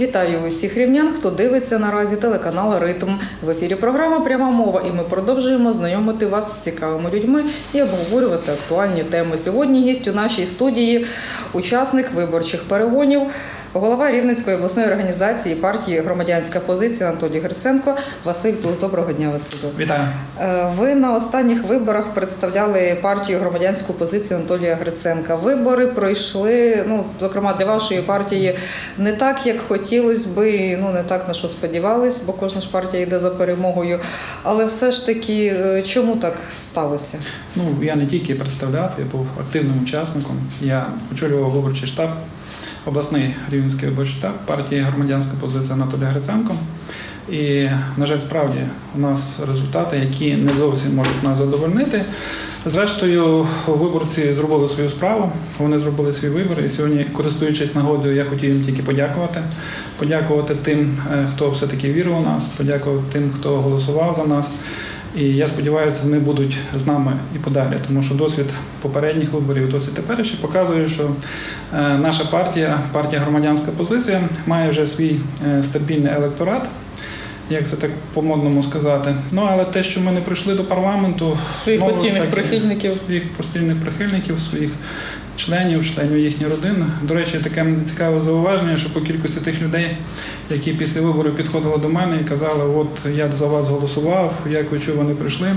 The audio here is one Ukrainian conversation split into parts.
Вітаю усіх рівнян, хто дивиться наразі телеканал Ритм. В ефірі програма Пряма мова, і ми продовжуємо знайомити вас з цікавими людьми і обговорювати актуальні теми. Сьогодні гість у нашій студії учасник виборчих перегонів, голова Рівненської обласної організації партії Громадянська позиція Анатолій Гриценко. Василь Туз. Доброго дня, Василю. Вітаю. Е, Ви на останніх виборах представляли партію громадянську позицію Анатолія Гриценка. Вибори пройшли, ну зокрема для вашої партії, не так, як хотілося би, ну не так на що сподівались, бо кожна ж партія йде за перемогою. Але все ж таки, е, чому так сталося? Ну я не тільки представляв, я був активним учасником. Я очолював виборчий штаб, обласний рівненський виборчий штаб партії громадянська позиція Анатолія Гриценко. І, на жаль, справді у нас результати, які не зовсім можуть нас задовольнити. Зрештою, виборці зробили свою справу, вони зробили свій вибір. І сьогодні, користуючись нагодою, я хотів їм тільки подякувати. Подякувати тим, е, хто все-таки вірив у нас, подякувати тим, хто голосував за нас. І я сподіваюся, вони будуть з нами і подалі, тому що досвід попередніх виборів, досвід теперішній показує, що е, наша партія, партія громадянська позиція, має вже свій е, стабільний електорат. Як це так по-модному сказати? Ну але те, що ми не прийшли до парламенту, Своїх постійних таки, прихильників. своїх постійних прихильників, своїх членів, членів їхньої родини. До речі, таке цікаве зауваження, що по кількості тих людей, які після виборів підходили до мене і казали, от я за вас голосував, як ви чого вони прийшли.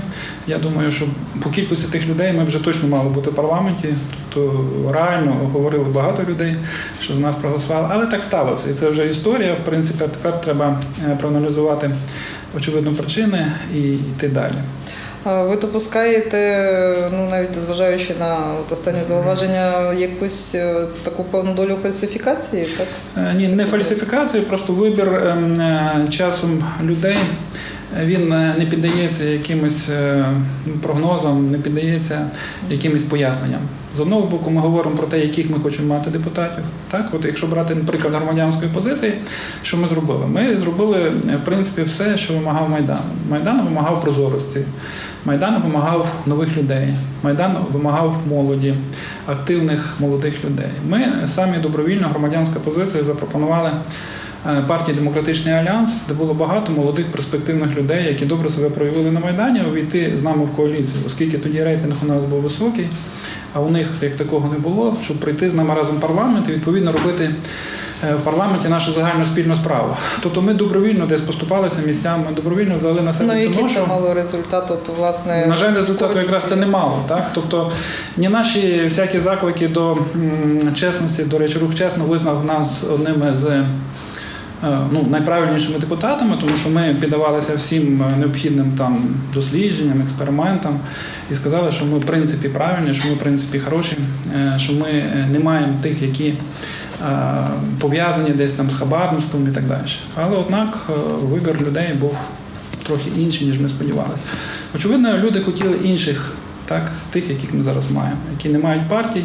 Я думаю, що по кількості тих людей ми вже точно мали бути в парламенті. Тобто реально говорили багато людей, що з нас проголосували. Але так сталося. І це вже історія. В принципі, тепер треба е, проаналізувати очевидно причини і йти далі. Ви допускаєте, ну навіть зважаючи на от останнє зауваження, якусь е, таку певну долю фальсифікації, так? Е, Ні, не фальсифікація, просто вибір ем, е, часом людей. Він не піддається якимось прогнозам, не піддається якимось поясненням. З одного боку, ми говоримо про те, яких ми хочемо мати депутатів. Так, от якщо брати наприклад громадянської позиції, що ми зробили? Ми зробили е, в принципі все, що вимагав Майдан. Майдан вимагав прозорості, Майдан вимагав нових людей, Майдан вимагав молоді, активних молодих людей. Ми самі добровільно громадянська позиція запропонували е, партії Демократичний Альянс, де було багато молодих перспективних людей, які добре себе проявили на Майдані, увійти з нами в коаліцію, оскільки тоді рейтинг у нас був високий, а у них як такого не було, щоб прийти з нами разом в парламент і відповідно робити. е, В парламенті нашу загальну спільну справу. Тобто ми добровільно десь поступалися місцями, добровільно взяли на себе Ну, який це мало результат, от, власне, На жаль, результату якраз це немало. Так? Тобто ні наші всякі заклики до чесності, до речі, рух чесно визнав нас одними з ну, найправильнішими депутатами, тому що ми піддавалися всім е, необхідним там дослідженням, експериментам і сказали, що ми в принципі правильні, що ми в принципі хороші, е, що ми е, не маємо тих, які е, пов'язані десь там з хабарництвом і так далі. Але однак е, вибір людей був трохи інший, ніж ми сподівалися. Очевидно, люди хотіли інших, так, тих, яких ми зараз маємо, які не мають партій.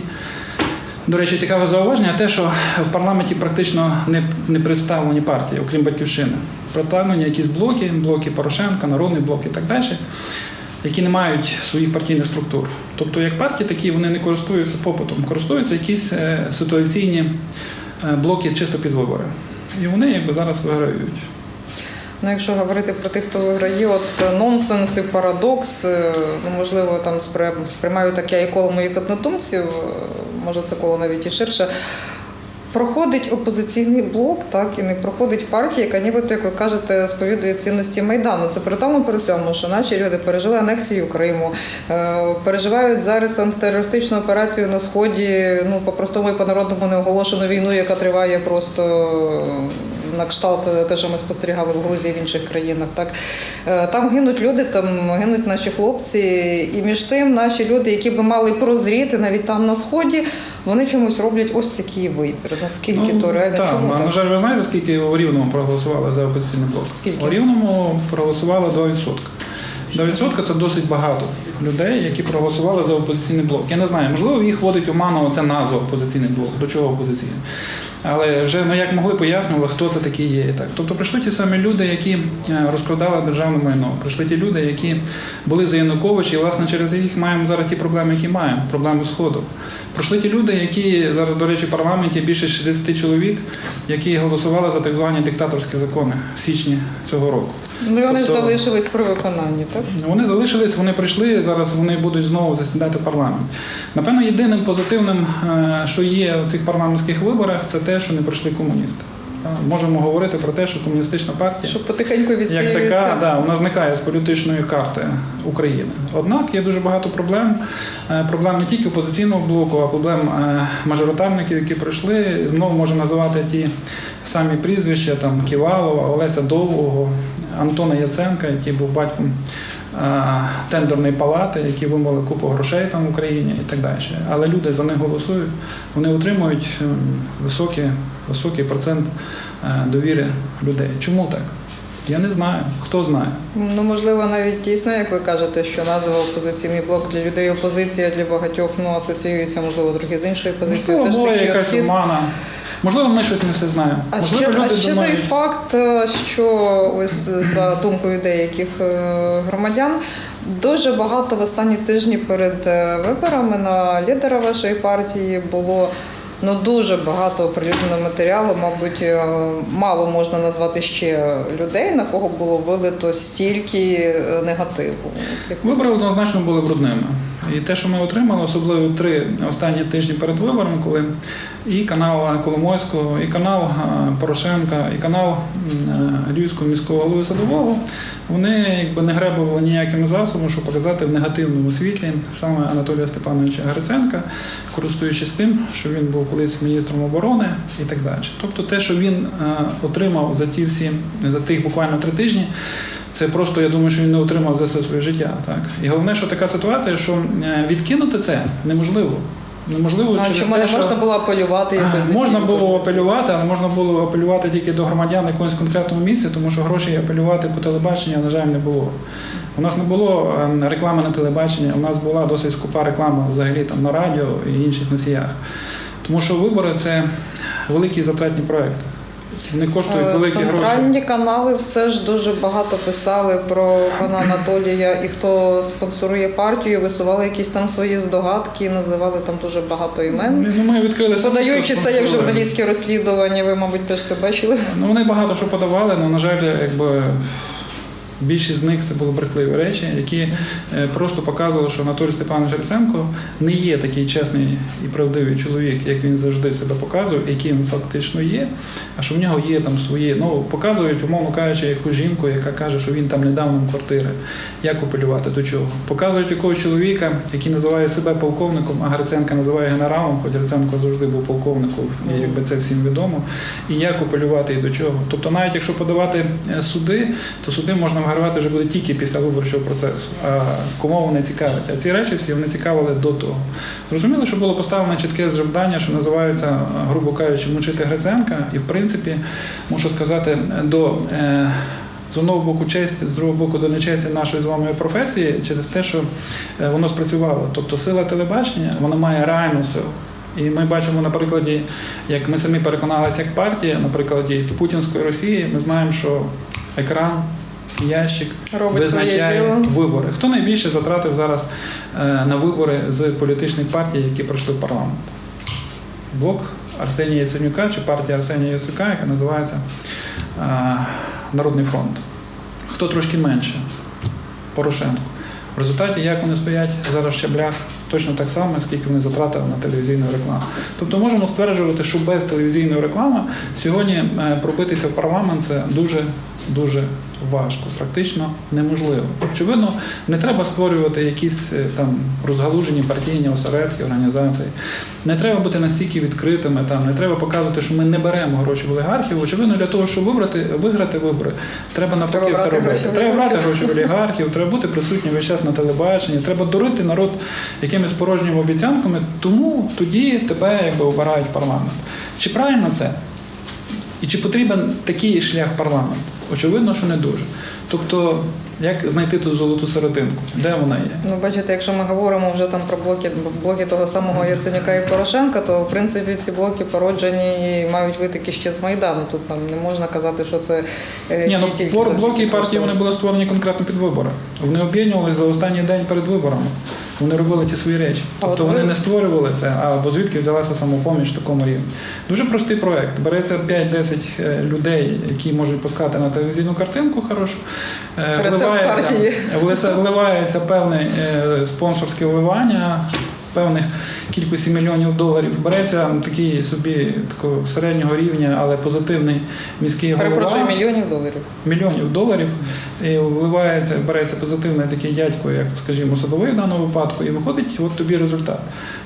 До речі, цікаве зауваження, те, що в парламенті практично не, не представлені партії, окрім батьківщини. Представлені якісь блоки, блоки Порошенка, Народний блок і так далі, які не мають своїх партійних структур. Тобто, як партії такі, вони не користуються попитом, користуються якісь е, ситуаційні е, блоки чисто під вибори. І вони якби зараз виграють. Ну, якщо говорити про тих, хто виграє, от е, нонсенс і парадокс, ну можливо, там спри- сприймаю таке і коло моїх однодумців, може це коло навіть і ширше. Проходить опозиційний блок, так і не проходить партія, яка нібито, як ви кажете, сповідує цінності майдану. Це при тому при всьому, що наші люди пережили анексію Криму, е, переживають зараз антитерористичну операцію на сході. Ну по простому і по народному неоголошену війну, яка триває просто на кшталт те, що ми спостерігали в Грузії в інших країнах. Так Е, там гинуть люди, там гинуть наші хлопці, і між тим наші люди, які би мали прозріти навіть там на сході, вони чомусь роблять ось такий вибір. Наскільки то реально Ну, так, чому на жаль, ви знаєте, скільки у Рівному проголосували за опозиційний блок? Скільки? У Рівному проголосували 2%. 2% це досить багато людей, які проголосували за опозиційний блок. Я не знаю, можливо, їх вводить оману оця назва опозиційний блок. До чого опозиційний? Але вже ну, як могли пояснювали, хто це такі є. Так. Тобто прийшли ті самі люди, які розкладали розкрадали державне майно. Прийшли ті люди, які були за Януковича, і власне через їх маємо зараз ті проблеми, які маємо, проблеми Сходу. Прийшли ті люди, які зараз, до речі, в парламенті більше 60 чоловік, які голосували за так звані диктаторські закони в січні цього року. Ну Вони вони ж Тобто- залишились при виконанні, так? Вони залишились, вони прийшли. Зараз вони будуть знову засідати парламент. Напевно, єдиним позитивним, е, що є в цих парламентських виборах, це те, що не прийшли комуністи. Можемо говорити про те, що комуністична партія Щоб потихеньку як така, да, вона зникає з політичної карти України. Однак є дуже багато проблем. Е, Проблем не тільки опозиційного блоку, а проблем е, мажоритарників, які прийшли. Знову можу називати ті самі прізвища там Ківалова, Олеся Довгого, Антона Яценка, який був батьком тендерної палати, які вимали купу грошей там в Україні і так далі. Але люди за них голосують, вони отримують ем, високий, високий процент е, довіри людей. Чому так? Я не знаю. Хто знає? Ну, можливо, навіть дійсно, як ви кажете, що назва опозиційний блок для людей опозиція для багатьох ну, асоціюється, можливо, трохи з іншою позицією. Можливо, Теж такий якась омана. Можливо, ми щось не все знаємо. А Можливо, ще, а ще думають... той факт, е, що ось за думкою деяких е, громадян, дуже багато в останні тижні перед е, виборами на лідера вашої партії було. Ну дуже багато оприлюдненого матеріалу, мабуть, е, мало можна назвати ще людей, на кого було вилито стільки е, негативу. Вибори однозначно були брудними. І те, що ми отримали, особливо три останні тижні перед виборами, коли і канал Коломойського, і канал е, Порошенка, і канал Львівського міського голови Садового, вони якби не гребували ніякими засобами, щоб показати в негативному світлі саме Анатолія Степановича Гриценка, користуючись тим, що він був колись міністром оборони і так далі. Тобто те, що він е, отримав за ті всі за тих буквально три тижні. Це просто я думаю, що він не отримав за все своє життя. Так і головне, що така ситуація, що е, відкинути це неможливо. Неможливо а через чому те, не що можна було апелювати якось можна було апелювати, але можна було апелювати тільки до громадян на якомусь конкретному місці, тому що грошей апелювати по телебаченню, на жаль, не було. У нас не було е, реклами на телебаченні, у нас була досить скупа реклама взагалі там на радіо і інших носіях. Тому що вибори це великі затратні проекти. Вони коштують Е, великі гроші. Центральні канали все ж дуже багато писали про пана Анатолія і хто спонсорує партію, висували якісь там свої здогадки, називали там дуже багато імен. Ну, ми відкрили Подаючи це як журналістське розслідування, ви, мабуть, теж це бачили. Ну, вони багато що подавали, але, на жаль, якби. Більшість з них це були брехливі речі, які е, просто показували, що Анатолій Степанович Гриценко не є такий чесний і правдивий чоловік, як він завжди себе показує, яким він фактично є. А що в нього є там свої, ну показують, умовно кажучи, яку жінку, яка каже, що він там не дав нам квартири. Як апелювати до чого? Показують якогось чоловіка, який називає себе полковником, а Гриценка називає генералом, хоч Гриценко завжди був полковником, і якби це всім відомо. І як апелювати і до чого. Тобто, навіть якщо подавати е, суди, то суди можна вигравати вже буде тільки після виборчого процесу. А кому вони цікавить? А ці речі всі вони цікавили до того. Зрозуміло, що було поставлено чітке завдання, що називається, грубо кажучи, мучити Гриценка. І в принципі, мушу сказати, до. Е, з одного боку честь, з другого боку до нечесті нашої з вами професії через те, що е, воно спрацювало. Тобто сила телебачення вона має реальну силу. І ми бачимо на прикладі, як ми самі переконалися як партія, на прикладі Путінської Росії, ми знаємо, що екран, ящик Робить визначає вибори. Хто найбільше затратив зараз е, на вибори з політичних партій, які пройшли в парламент? Блок Арсенія Яценюка чи партія Арсенія Яценюка, яка називається е, Народний фронт. Хто трошки менше? Порошенко. В результаті, як вони стоять зараз в щаблях, точно так само, скільки вони затратили на телевізійну рекламу. Тобто можемо стверджувати, що без телевізійної реклами сьогодні е, пробитися в парламент це дуже дуже важко, практично неможливо. Очевидно, не треба створювати якісь е, там розгалужені партійні осередки, організації. Не треба бути настільки відкритими, там не треба показувати, що ми не беремо гроші в олігархів. Очевидно, для того, щоб вибрати, виграти вибори, треба навпаки Треба все робити. Треба брати гроші в олігархів, треба бути присутнім весь час на телебаченні, треба дурити народ якимись порожніми обіцянками, тому тоді тебе якби обирають парламент. Чи правильно це? І чи потрібен такий шлях в парламент? Очевидно, що не дуже. Тобто Як знайти ту золоту серединку? Де вона є? Ну, бачите, якщо ми говоримо вже там про блоки, блоки того самого Яценюка і Порошенка, то в принципі ці блоки породжені і мають витоки ще з Майдану. Тут там не можна казати, що це е, Ні, ну тільки блок- блоки і партії вони були створені конкретно під вибори. Вони об'єднувалися за останній день перед виборами. Вони робили ті свої речі. Тобто вони не створювали це, а бо звідки взялася самопоміч в такому рівні. Дуже простий проект. Береться 5-10 е, людей, які можуть пускати на телевізійну картинку хорошу. е, вливається- Вливається певне е, спонсорське вливання. Певних кількості мільйонів доларів береться такий собі такого середнього рівня, але позитивний міський голова Перепрошую, мільйонів доларів. мільйонів доларів і вливається, береться позитивний такий дядько, як скажімо, садовий в даному випадку, і виходить от тобі результат.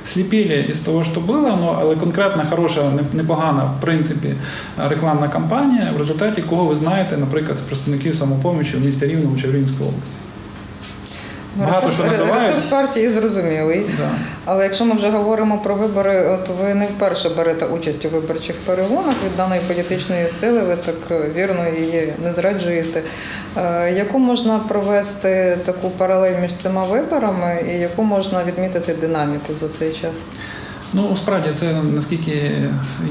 Сліпілі із того, що було, ну, але конкретна, хороша, непогана, в принципі, рекламна кампанія, в результаті кого ви знаєте, наприклад, з представників самопомічі в місті Рівному чи в Рівненській області. Багато рецепт, що називають. рецепт партії зрозумілий. Да. Але якщо ми вже говоримо про вибори, от ви не вперше берете участь у виборчих перегонах від даної політичної сили, ви так е, вірно її не зраджуєте. Е, Яку можна провести таку паралель між цими виборами і яку можна відмітити динаміку за цей час? Ну, справді, це наскільки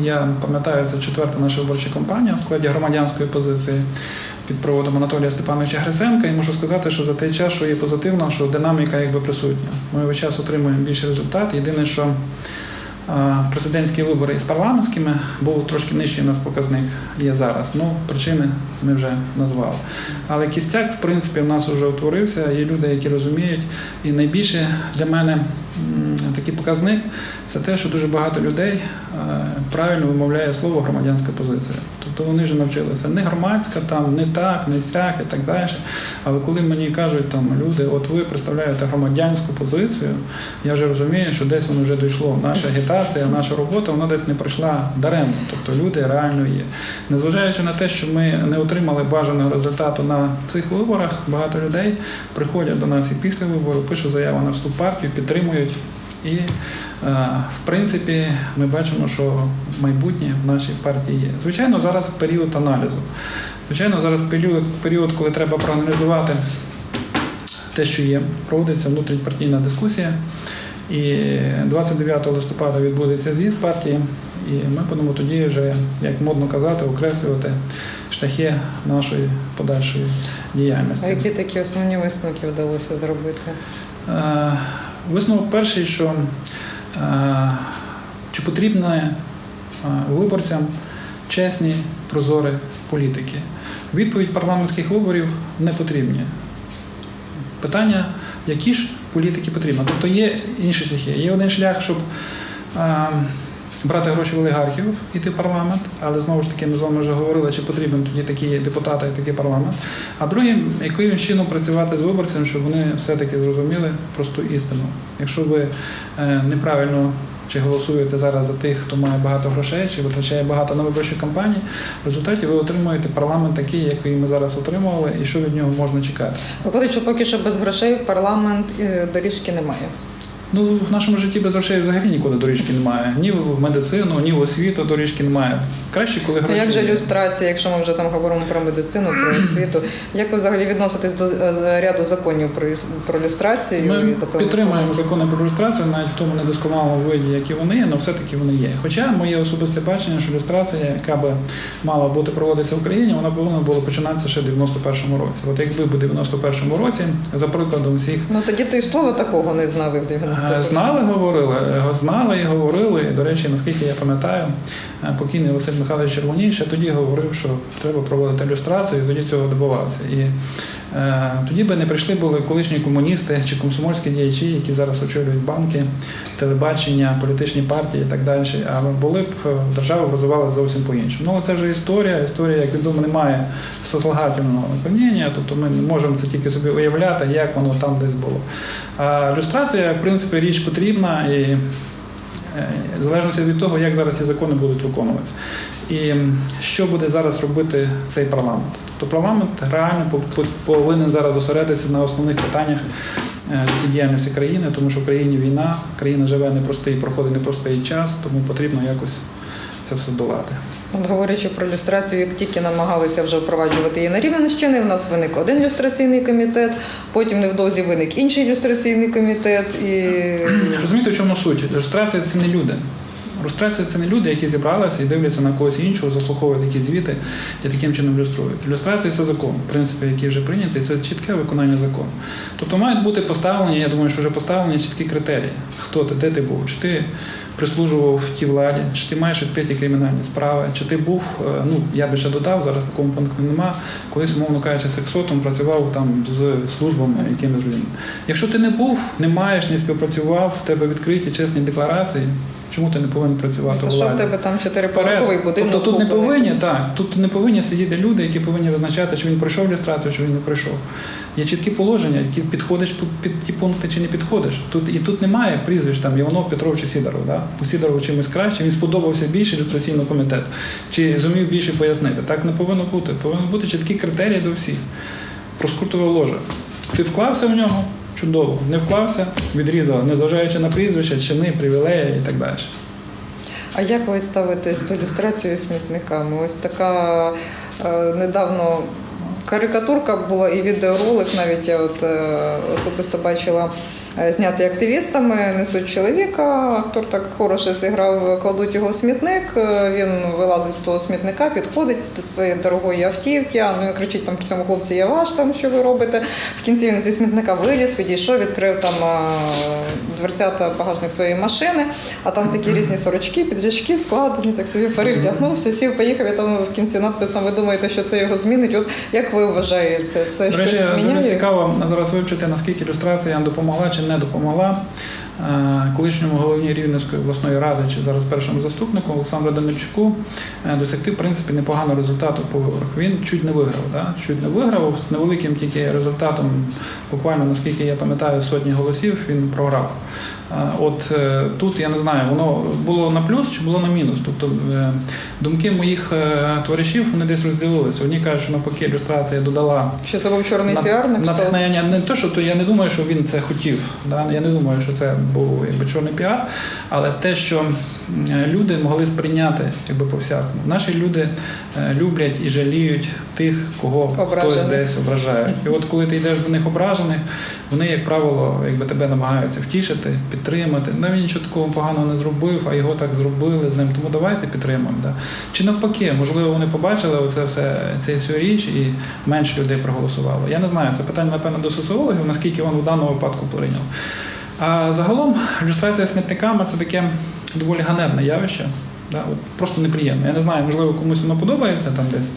я пам'ятаю, це четверта наша виборча кампанія в складі громадянської позиції під проводом Анатолія Степановича Гриценка. І можу сказати, що за той час, що є позитивно, що динаміка якби присутня. Ми весь час отримуємо більший результат. Єдине, що президентські вибори із парламентськими був трошки нижчий у нас показник є зараз. Ну, причини ми вже назвали. Але кістяк, в принципі, в нас вже утворився. Є люди, які розуміють. І найбільше для мене такий показник це те, що дуже багато людей правильно вимовляє слово громадянська позиція. Тобто вони вже навчилися не громадська, там не так, не сяк і так далі. Але коли мені кажуть там люди, от ви представляєте громадянську позицію, я вже розумію, що десь воно вже дійшло. Наша агітація, наша робота, вона десь не пройшла даремно. Тобто люди реально є. Незважаючи на те, що ми не отримали бажаного результату на цих виборах, багато людей приходять до нас і після вибору, пишуть заяву на вступ партію, підтримують. І е, в принципі ми бачимо, що майбутнє в нашій партії є. Звичайно, зараз період аналізу. Звичайно, зараз період, період, коли треба проаналізувати те, що є, проводиться внутрішньопартійна дискусія. І 29 листопада відбудеться з'їзд партії, і ми будемо тоді вже, як модно казати, окреслювати шляхи нашої подальшої діяльності. А які такі основні висновки вдалося зробити? Висновок перший, що е, чи потрібно е, виборцям чесні, прозорі політики? Відповідь парламентських виборів не потрібні. Питання, які ж політики потрібні? Тобто є інші шляхи. Є один шлях, щоб е, брати гроші в олігархів, іти в парламент, але знову ж таки ми з вами вже говорили, чи потрібен тоді такі депутати і такий парламент. А друге, яким чином працювати з виборцем, щоб вони все-таки зрозуміли просту істину. Якщо ви е, неправильно чи голосуєте зараз за тих, хто має багато грошей, чи витрачає багато на виборчі кампанії, в результаті ви отримуєте парламент такий, який ми зараз отримували, і що від нього можна чекати. Виходить, що поки що без грошей парламент е, доріжки немає. Ну, в нашому житті без грошей взагалі нікуди доріжки немає. Ні в медицину, ні в освіту доріжки немає. Краще, коли гроші. як же люстрація, якщо ми вже там говоримо про медицину, про освіту? Як ви взагалі відноситесь до е, ряду законів про, про люстрацію? Ми і підтримуємо закони про люстрацію, навіть в тому недосконалому виді, які вони є, але все-таки вони є. Хоча моє особисте бачення, що люстрація, яка би мала бути проводитися в Україні, вона повинна була починатися ще в 91-му році. От якби в 91-му році, за прикладом всіх Ну тоді то й слова такого не знали в Е, 90-х. Знали, говорили, е, знали і говорили. І, До речі, наскільки я пам'ятаю, е, покійний Василь Михайлович Червоній ще тоді говорив, що треба проводити ілюстрацію, і тоді цього добивався. І е, тоді би не прийшли були колишні комуністи чи комсомольські діячі, які зараз очолюють банки, телебачення, політичні партії і так далі. А були б е, держава розвивалася зовсім по-іншому. Ну, це вже історія. Історія, як відомо, не має сослагательного наповнення, тобто ми не можемо це тільки собі уявляти, як воно там десь було. А люстрація, в принципі, річ потрібна і е, в залежності від того, як зараз ці закони будуть виконуватися. І що буде зараз робити цей парламент? Тобто парламент реально по- по- повинен зараз зосередитися на основних питаннях е, життєдіяльності країни, тому що в країні війна, країна живе непростий, проходить непростий час, тому потрібно якось це все долати. От говорячи про люстрацію, як тільки намагалися вже впроваджувати її на Рівненщині, в нас виник один люстраційний комітет, потім невдовзі виник інший люстраційний комітет. І Розумієте, в чому суть? Люстрація це не люди. Люстрація це не люди, які зібралися і дивляться на когось іншого, заслуховують якісь звіти і таким чином люструють. Люстрація це закон, в принципі, який вже прийнятий, це чітке виконання закону. Тобто мають бути поставлені, я думаю, що вже поставлені чіткі критерії. Хто ти, де ти був, чи ти прислужував тій владі, чи ти маєш відкриті кримінальні справи, чи ти був, е, ну я би ще додав, зараз такого пункту нема, колись, умовно кажучи, сексотом працював там з службами якимись людьми. Якщо ти не був, не маєш, не співпрацював, в тебе відкриті чесні декларації. Чому ти не повинен працювати у що в тебе там чотириповерховий будинок? Тобто тут не повинні, так, тут не повинні сидіти люди, які повинні визначати, чи він пройшов люстрацію, чи він не пройшов. Є чіткі положення, які підходиш під, під ті пункти чи не підходиш. Тут і тут немає прізвищ там Іванов, Петров чи Сідоров. Да? У Сідорова чимось краще, він сподобався більше люстраційному комітету, чи зумів більше пояснити. Так не повинно бути. Повинні бути чіткі критерії до всіх. Проскуртове ложе. Ти вклався в нього? Чудово. Не вклався, відрізав, незважаючи на прізвище, чини, привілеї і так далі. А як ви ставитесь до люстрації смітниками? Ось така е, недавно карикатурка була і відеоролик, навіть я от е, особисто бачила. Е, Знятий активістами, несуть чоловіка, актор так хороше зіграв, кладуть його в смітник. е, Він вилазить з того смітника, підходить до своєї дорогої автівки. а, Ну і кричить там при цьому хлопці, я ваш там, що ви робите. В кінці він зі смітника виліз, відійшов, відкрив там е, дверцята багажник своєї машини, а там такі різні сорочки, піджачки складені, так собі перевдягнувся, сів, поїхав, і там в кінці надпис там ви думаєте, що це його змінить. От як ви вважаєте, це До речі, щось дуже зміняє? цікаво зараз вивчити, наскільки ілюстрація допомогла чи не допомогла е, колишньому голові Рівненської обласної ради чи зараз першому заступнику Олександру Данильчуку е, досягти в принципі непоганого результату по виборах. Він чуть не виграв, да? чуть не виграв з невеликим тільки результатом, буквально наскільки я пам'ятаю, сотні голосів він програв. От е, тут я не знаю, воно було на плюс чи було на мінус. Тобто е, думки моїх е, товаришів вони десь розділилися. Одні кажуть, що навпаки ілюстрація додала Що це був чорний на- піар? натхнення. Не те, що то я не думаю, що він це хотів. Да? Я не думаю, що це був якби чорний піар, але те, що люди могли сприйняти якби по всякому. Наші люди люблять і жаліють тих, кого хтось десь ображає. І от коли ти йдеш до них ображених, вони, як правило, якби тебе намагаються втішити, підтримати. Навіть нічого такого поганого не зробив, а його так зробили з ним. Тому давайте підтримаємо. Да? Чи навпаки, можливо, вони побачили оце все цю всю річ і менше людей проголосувало. Я не знаю, це питання, напевно, до соціологів, наскільки він в даному випадку прийняв. А загалом люстрація смітниками це таке доволі ганебне явище. Да? От просто неприємно. Я не знаю, можливо, комусь воно подобається там десь.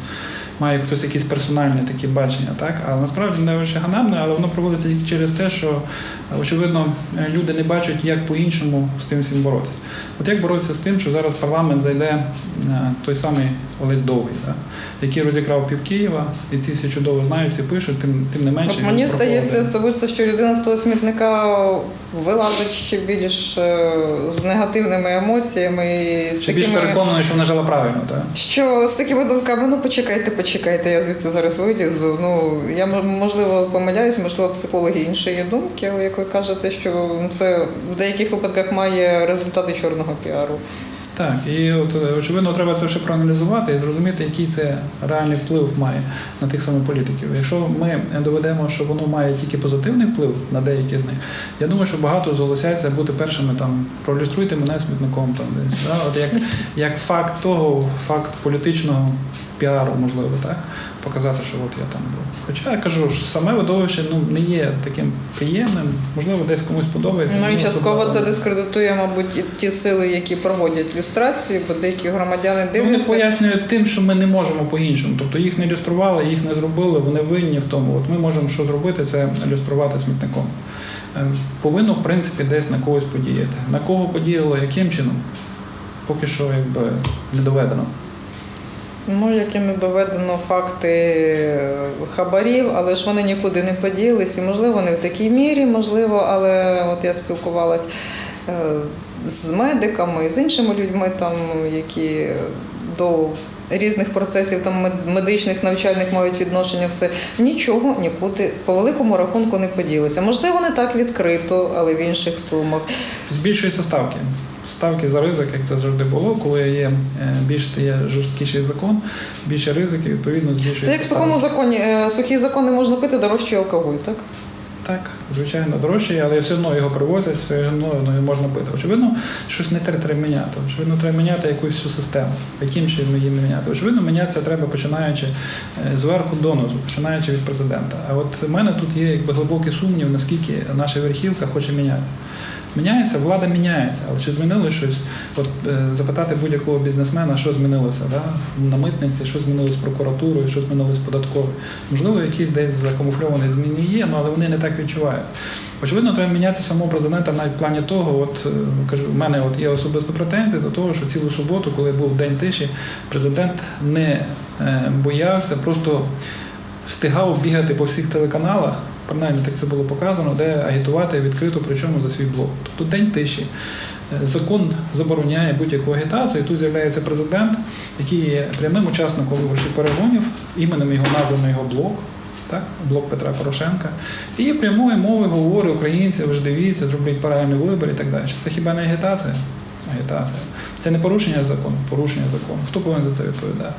Має хтось якісь персональні такі бачення, так? Але насправді не лише ганебне, але воно проводиться тільки через те, що очевидно люди не бачать, як по-іншому з тим всім боротися. От як боротися з тим, що зараз парламент зайде е, той самий Олесь Довгий, да? який розікрав пів Києва, і ці всі чудово знають, всі пишуть, тим, тим не менше. От мені здається особисто, що людина з того смітника вилазить ще більш е, з негативними емоціями і з Ще більш такими. переконаний, що вона жила правильно, так? Що з такими думками, ну почекайте, почекайте, я звідси зараз вилізу. Ну я можливо помиляюсь, можливо, психологи іншої думки, але як ви кажете, що це в деяких випадках має результати чорного піару. Так, і от е, очевидно, треба це все проаналізувати і зрозуміти, який це реальний вплив має на тих самих політиків. Якщо ми доведемо, що воно має тільки позитивний вплив на деякі з них, я думаю, що багато зголосяться бути першими там проілюструйте мене смітником там десь. Да? От як, як факт того, факт політичного піару, можливо, так показати, що от я там був. Хоча я кажу, що саме видовище ну не є таким приємним, можливо, десь комусь подобається. Ну і частково це дискредитує, мабуть, і ті сили, які проводять люстрацію, бо деякі громадяни Ну, Вони пояснюють тим, що ми не можемо по-іншому. Тобто їх не ілюстрували, їх не зробили, вони винні в тому. От ми можемо що зробити, це ілюструвати смітником. Е, Повинно, в принципі, десь на когось подіяти. На кого подіяло, яким чином? Поки що якби не доведено. Ну, як і не доведено факти е, хабарів, але ж вони нікуди не поділись. І можливо, не в такій мірі, можливо, але от я спілкувалась е, з медиками, з іншими людьми, там, які до різних процесів там медичних, навчальних мають відношення, все нічого нікуди по великому рахунку не поділося. Можливо, не так відкрито, але в інших сумах. Збільшуються ставки. Ставки за ризик, як це завжди було, коли є е, більш є жорсткіший закон, більше ризиків, відповідно збільшується. Це як в сухому законі. е, Сухий закон не можна пити дорожчий алкоголь, так? Так, звичайно, дорожче, але все одно його привозять, все одно ну, його можна пити. Очевидно, щось не треба міняти. Очевидно, треба міняти якусь всю систему. Яким чином її міняти? Очевидно, мінятися треба починаючи е, зверху донизу, починаючи від президента. А от у мене тут є якби глибокий сумнів, наскільки наша верхівка хоче мінятися. Міняється, влада міняється, але чи змінилося щось? От е, запитати будь-якого бізнесмена, що змінилося да? на митниці, що змінилося з прокуратурою, що змінилося з податковою. Можливо, якісь десь закамуфльовані зміни є, ну, але вони не так відчувають. Очевидно, треба міняти самого президента навіть в плані того, от е, кажу, в мене от є особисто претензії до того, що цілу суботу, коли був день тиші, президент не е, боявся, просто встигав бігати по всіх телеканалах, принаймні так це було показано, де агітувати відкрито, причому за свій блок. Тобто день тиші. Е, Закон забороняє будь-яку агітацію. І тут з'являється президент, який є прямим учасником виборчих перегонів, іменем його названо його блок. Так, блок Петра Порошенка, і прямою мовою говорить українці, ви ж дивіться, зроблять правильний вибір і так далі. Це хіба не агітація? Агітація. Це не порушення закону, порушення закону. Хто повинен за це відповідати?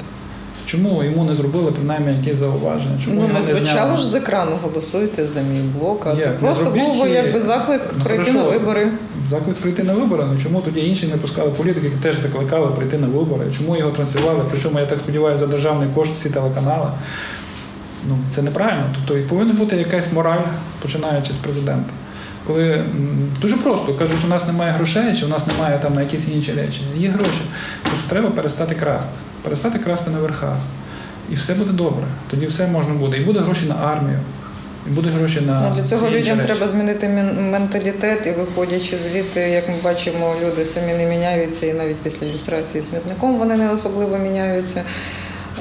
Чому йому не зробили принаймні якісь зауваження? Чому Ну не звучало ж з екрану, голосуйте за мій блок. А Ні, це просто зробіть був би якби заклик Ну, прийти хорошо. на вибори. Заклик прийти на вибори. Ну чому тоді інші не пускали політики, які теж закликали прийти на вибори? Чому його транслювали? Причому я так сподіваюся, за державний кошт всі телеканали. Ну це неправильно. Тобто і повинна бути якась мораль, починаючи з президента. Коли дуже просто кажуть, у нас немає грошей, чи у нас немає там на якісь інші речі. Є гроші. Просто треба перестати красти. Перестати красти на верхах. І все буде добре. Тоді все можна буде. І буде гроші на армію, і буде гроші на для цього людям речі. треба змінити менталітет, і виходячи звідти, як ми бачимо, люди самі не міняються, і навіть після ілюстрації смітником вони не особливо міняються.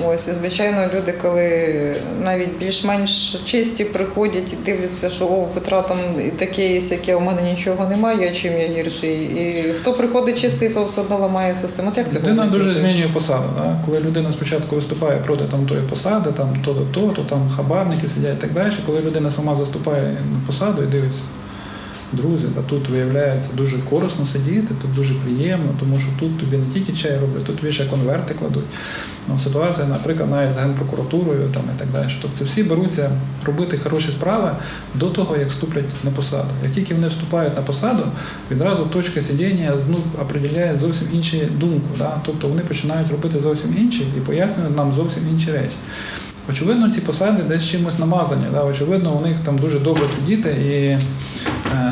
Ось, і звичайно, люди, коли навіть більш-менш чисті приходять і дивляться, що о, Петра там і таке є, яке у мене нічого немає, чим я гірший. І хто приходить чистий, то все одно ламає систему. От як це Людина дуже бути? змінює посаду. Да? Коли людина спочатку виступає проти там тої посади, там то то, то, то там хабарники сидять і так далі. Коли людина сама заступає на посаду і дивиться, друзі, а тут виявляється дуже корисно сидіти, тут дуже приємно, тому що тут тобі не тільки чай роблять, тут тобі ще конверти кладуть. Ну, ситуація, наприклад, навіть з генпрокуратурою там, і так далі. Тобто всі беруться робити хороші справи до того, як вступлять на посаду. Як тільки вони вступають на посаду, відразу точка сидіння ну, определяє зовсім іншу думку. Да? Тобто вони починають робити зовсім інші і пояснюють нам зовсім інші речі. Очевидно, ці посади десь чимось намазані. Да? Очевидно, у них там дуже добре сидіти і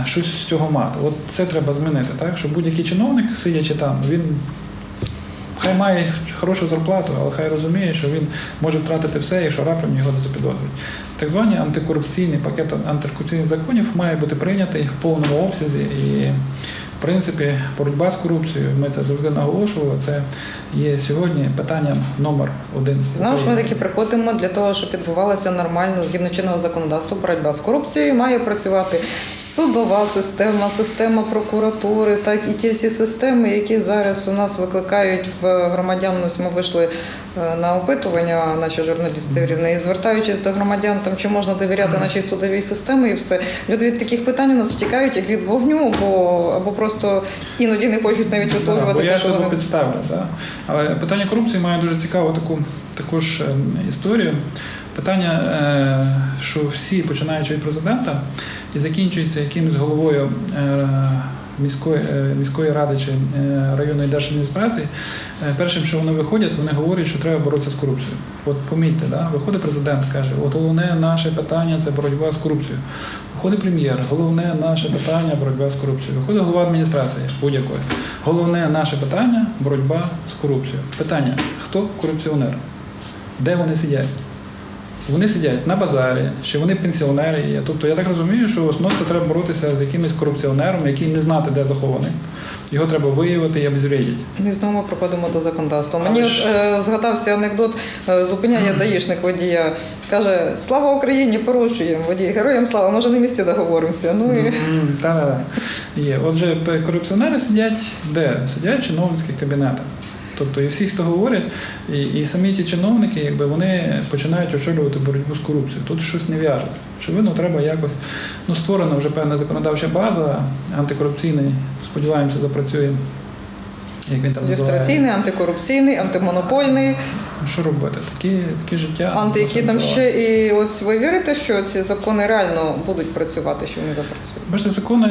щось з цього мати. От це треба змінити, так? Щоб будь-який чиновник, сидячи там, він хай має хорошу зарплату, але хай розуміє, що він може втратити все, якщо раптом його не запідозрюють. Так званий антикорупційний пакет антикорупційних законів має бути прийнятий в повному обсязі і. В принципі, боротьба з корупцією, ми це завжди наголошували. Це є сьогодні питанням номер один. Знову ж ми таки приходимо для того, щоб відбувалася нормально згідно чинного законодавства боротьба з корупцією. Має працювати судова система, система прокуратури, так і ті всі системи, які зараз у нас викликають в громадян. Ось ми вийшли е, на опитування, наші журналісти рівне, і звертаючись до громадян, там чи можна довіряти нашій судовій системі, і все люди від таких питань у нас втікають як від вогню, або або просто іноді не хочуть навіть Да, висловлювати те, що вони підставлять. Да? Але питання корупції має дуже цікаву таку також е, історію. Питання, е, що всі, починаючи від президента і закінчується якимось головою е, міської, міської ради чи районної держадміністрації, першим, що вони виходять, вони говорять, що треба боротися з корупцією. От помітьте, да? виходить президент, каже, от головне наше питання це боротьба з корупцією. Виходить прем'єр, головне наше питання боротьба з корупцією. Виходить голова адміністрації будь-якої. Головне наше питання боротьба з корупцією. Питання: хто корупціонер? Де вони сидять? Вони сидять на базарі, чи вони пенсіонери є. Тобто я так розумію, що основно це треба боротися з якимось корупціонером, який не знати, де захований. Його треба виявити і обезвредити. І знову ми проходимо до законодавства. Мені ж- от, е, згадався анекдот, е, зупиняє даїшник водія, каже: Слава Україні, порушуємо водій, героям слава, може на місці договоримося. Ну і Так, є. Отже, корупціонери сидять де? Сидять в чиновницьких кабінетах. Тобто і всі, хто говорять, і, і самі ті чиновники, якби вони починають очолювати боротьбу з корупцією. Тут щось не в'яжеться. Очевидно, треба якось ну, створена вже певна законодавча база антикорупційний. Сподіваємося, запрацює як він там Люстраційний, антикорупційний, антимонопольний, Ну, Що робити? Такі, такі життя. анти, які там ще. І ось ви вірите, що ці закони реально будуть працювати, що вони запрацюють? Бачите, закони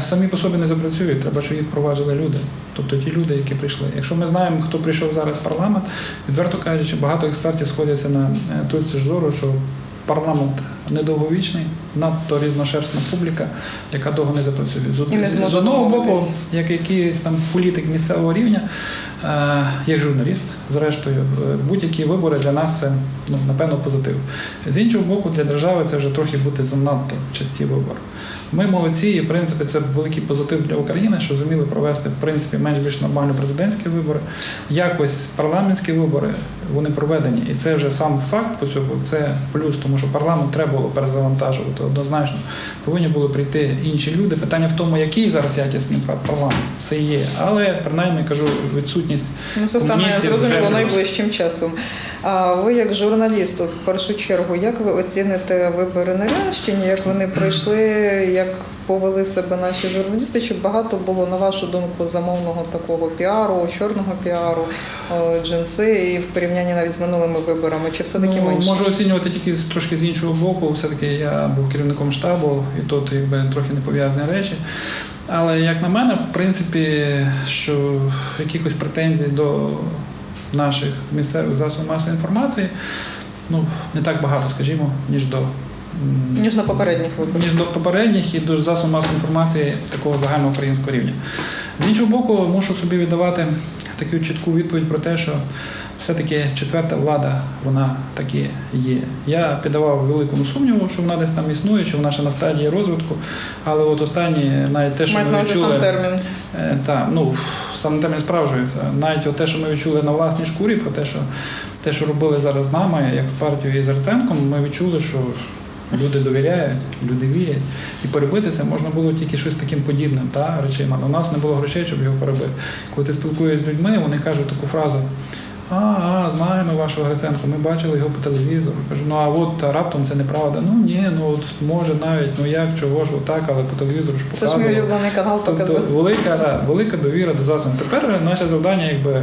самі по собі не запрацюють, треба, щоб їх впроваджували люди. Тобто ті люди, які прийшли. Якщо ми знаємо, хто прийшов зараз в парламент, відверто кажучи, багато експертів сходяться на е, ту ж зору, що парламент недовговічний, надто різношерстна публіка, яка довго не запрацює. З, з- одного боку, як якийсь там політик місцевого рівня, е, як журналіст, зрештою, е, будь-які вибори для нас це ну, напевно позитив. З іншого боку, для держави це вже трохи бути занадто часті вибори. Ми молодці, і в принципі це великий позитив для України, що зуміли провести в принципі менш більш нормально президентські вибори. Якось парламентські вибори вони проведені, і це вже сам факт по цьому це плюс, тому що парламент треба було перезавантажувати однозначно. Повинні були прийти інші люди. Питання в тому, який зараз якісний пар- парламент це є. Але принаймні кажу, відсутність Ну, це стане зрозуміло найближчим часом. А ви, як журналіст, от в першу чергу, як ви оціните вибори на Рівненщині, як вони пройшли, як повели себе наші журналісти? Чи багато було, на вашу думку, замовного такого піару, чорного піару, джинси, і в порівнянні навіть з минулими виборами? Чи все-таки Ну, менше? Можу оцінювати тільки з трошки з іншого боку. Все-таки я був керівником штабу, і тут якби трохи не пов'язані речі. Але як на мене, в принципі, що якихось претензій до наших місцевих засобів масової інформації, ну не так багато, скажімо, ніж до. Ніж на попередніх виборах. ніж до попередніх і до засобів масової інформації такого загальноукраїнського рівня. З іншого боку, мушу собі віддавати таку чітку відповідь про те, що все-таки четверта влада, вона таки є. Я піддавав великому сумніву, що вона десь там існує, що вона ще на стадії розвитку. Але от останні, навіть те, що Мають на ми увазі сам термін. Е, Так, ну саме термін справжується. Навіть от те, що ми відчули на власній шкурі, про те, що те, що робили зараз з нами, як з партією і з Арценком, ми відчули, що люди довіряють, люди вірять. І перебити це можна було тільки щось таким подібним, та, речима. У нас не було грошей, щоб його перебити. Коли ти спілкуєшся з людьми, вони кажуть таку фразу. А, а, знаємо вашого Гриценко, ми бачили його по телевізору. Кажу, ну а от а раптом це неправда. Ну ні, ну от може навіть, ну як, чого ж отак, але по телевізору ж Це ж мій улюблений канал Тобто велика, да, велика довіра до засобів. Тепер наше завдання якби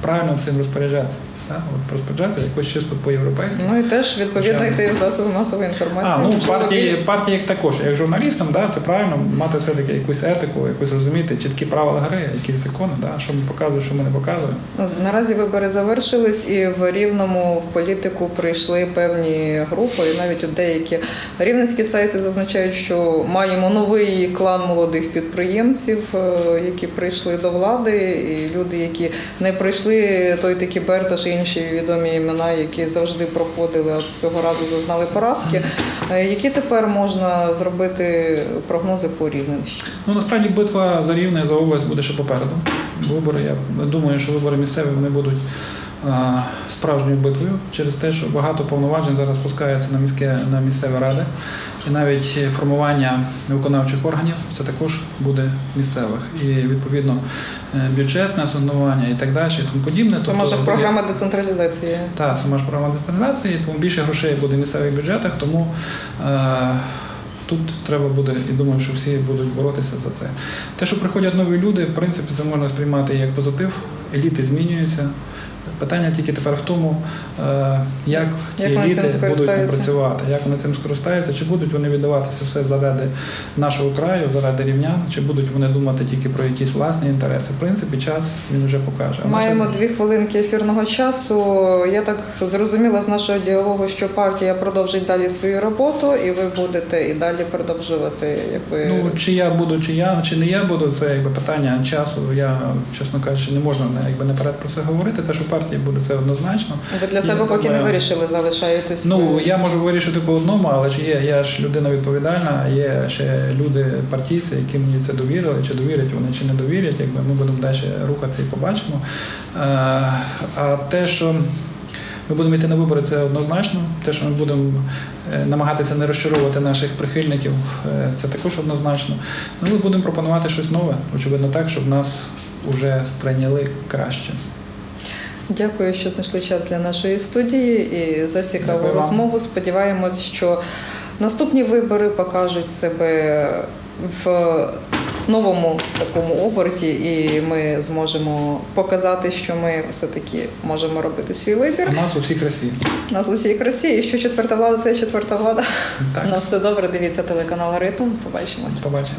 правильно цим розпоряджатися. Так? От розпоряджатися якось чисто по-європейськи. Ну і теж відповідно йти в засоби масової інформації. А, ну партії, партії як також, як журналістам, да, це правильно мати все-таки якусь етику, якусь розуміти, чіткі правила гри, якісь закони, да, що ми показуємо, що ми не показуємо. Наразі вибори завершились, і в рівному в політику прийшли певні групи. І навіть от деякі рівненські сайти зазначають, що маємо новий клан молодих підприємців, е, які прийшли до влади, і люди, які не прийшли, той такі Берташ і інші відомі імена, які завжди проходили, а цього разу зазнали поразки. Е, Які тепер можна зробити прогнози по Рівненщині? Ну насправді битва за рівне за область буде ще попереду. Вибори, я думаю, що вибори місцеві вони будуть справжньою битвою через те, що багато повноважень зараз спускається на міське на місцеві ради, і навіть формування виконавчих органів це також буде місцевих. І відповідно е, бюджетне основання і так далі, і тому подібне. Це Тобто може буде- програма децентралізації. та сама ж програма децентралізації, тому більше грошей буде в місцевих бюджетах, тому е, тут треба буде, і думаю, що всі будуть боротися за це. Те, що приходять нові люди, в принципі, це можна сприймати як позитив, еліти змінюються. Питання тільки тепер в тому, е, як ті Як еліти будуть працювати, як вони цим скористаються, чи будуть вони віддаватися все заради нашого краю, заради рівнян, чи будуть вони думати тільки про якісь власні інтереси. В принципі, час він вже покаже. Маємо дві хвилинки ефірного часу. Я так зрозуміла з нашого діалогу, що партія продовжить далі свою роботу, і ви будете і далі продовжувати, якби Ну, чи я буду, чи я, чи не я буду, це якби питання часу. Я, чесно кажучи, не можна якби наперед про це говорити. Те, що партія буде, це однозначно. ви для себе я поки не вирішили, залишаєтесь. Ну, я можу вирішити по одному, але ж є, я ж людина відповідальна, є ще люди, партійці, які мені це довірили, чи довірять вони, чи не довірять, якби ми будемо далі рухатися і побачимо. Е, А те, що ми будемо йти на вибори, це однозначно. Те, що ми будемо е, намагатися не розчаровувати наших прихильників, е, це також однозначно. Ну, ми будемо пропонувати щось нове, очевидно, так, щоб нас вже сприйняли краще. Дякую, що знайшли час для нашої студії і за цікаву Дякую вам. розмову. Сподіваємось, що наступні вибори покажуть себе в новому такому оберті, і ми зможемо показати, що ми все-таки можемо робити свій вибір. У нас у всій красі. У нас у всій красі, і що четверта влада це четверта влада. Так, На все добре, дивіться телеканал Ритм. Побачимось. побачимо.